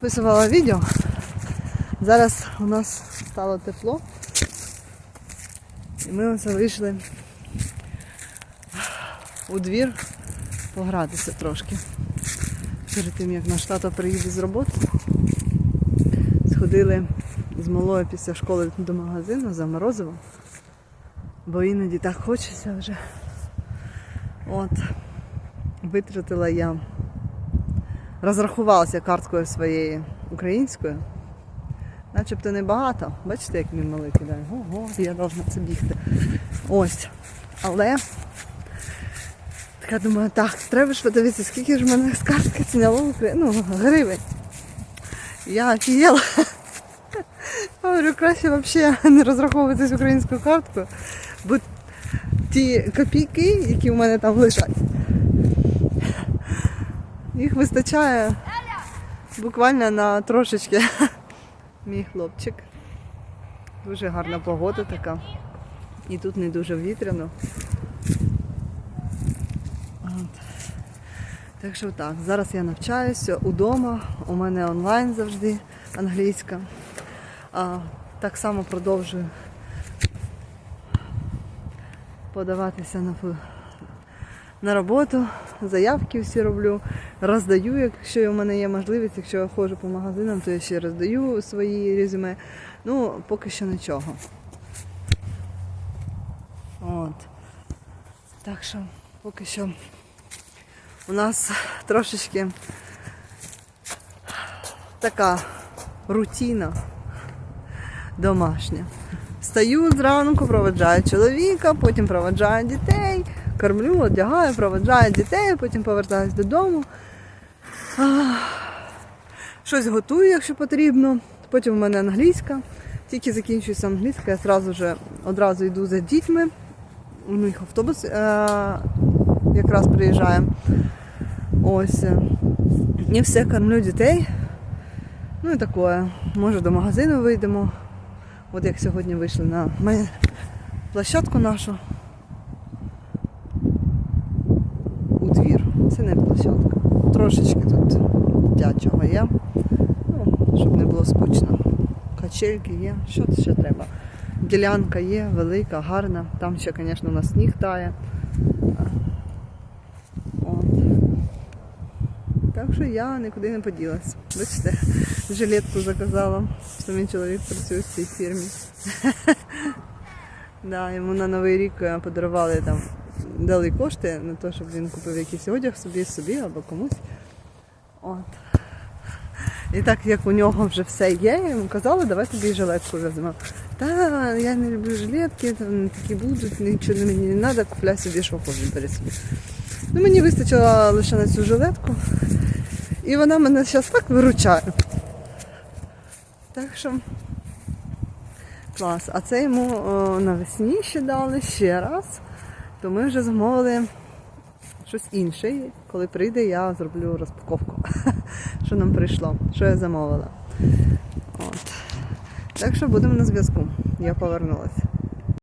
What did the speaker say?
Записувала відео. Зараз у нас стало тепло. І ми оце вийшли у двір погратися трошки. Перед тим, як наш тато приїде з роботи. Сходили з малою після школи до магазину за морозиво. Бо іноді так хочеться вже. От. Витратила я розрахувалася карткою своєю українською. Начебто небагато. Бачите, як мій малий кидає. Ого, я должна це бігти. Ось. Але така думаю, так, треба ж подивитися, скільки ж мене з картки Украї- ну, гривень. Я офігела. Говорю, краще взагалі не розраховуватись українською карткою, бо ті копійки, які в мене там лежать, їх вистачає буквально на трошечки. Мій хлопчик. Дуже гарна погода така. І тут не дуже вітряно. От. Так що так, зараз я навчаюся удома. У мене онлайн завжди англійська. А, так само продовжую подаватися на, на роботу, заявки всі роблю, роздаю, якщо у мене є можливість, якщо я ходжу по магазинам, то я ще роздаю свої резюме. Ну, поки що нічого. От. Так що поки що у нас трошечки така рутина домашня. Встаю зранку, проведжаю чоловіка, потім проведжаю дітей, кормлю, одягаю, проведжаю дітей, потім повертаюсь додому. Щось готую, якщо потрібно. Потім у мене англійська. Тільки закінчується англійська, я одразу, вже, одразу йду за дітьми. У них автобус е- якраз приїжджає. Ось. е. І все, кормлю дітей. Ну і таке. Може до магазину вийдемо. От як сьогодні вийшли на площадку нашу. У двір. Це не площадка. Трошечки тут дитячого є. Ну, щоб не було скучно. Качельки є. Що ще треба? Ділянка є, велика, гарна. Там ще, звісно, у нас сніг тає. От. Так що я нікуди не поділась. Бачите, жилетку заказала, що мій чоловік працює в цій фірмі. Да, йому на Новий рік е, подарували там, дали кошти на те, щоб він купив якийсь одяг собі, собі або комусь. От. І так як у нього вже все є, йому казала, давай тобі жилетку візьмемо. Та я не люблю жилетки, там такі будуть, нічого мені не треба, купляй собі, що хочеш, бери собі. Ну, мені вистачило лише на цю жилетку. І вона мене зараз так виручає. Так що клас. А це йому о, навесні ще дали ще раз. То ми вже замовили щось інше. Коли прийде, я зроблю розпаковку. Що нам прийшло, що я замовила. От. Так що будемо на зв'язку. Я повернулася.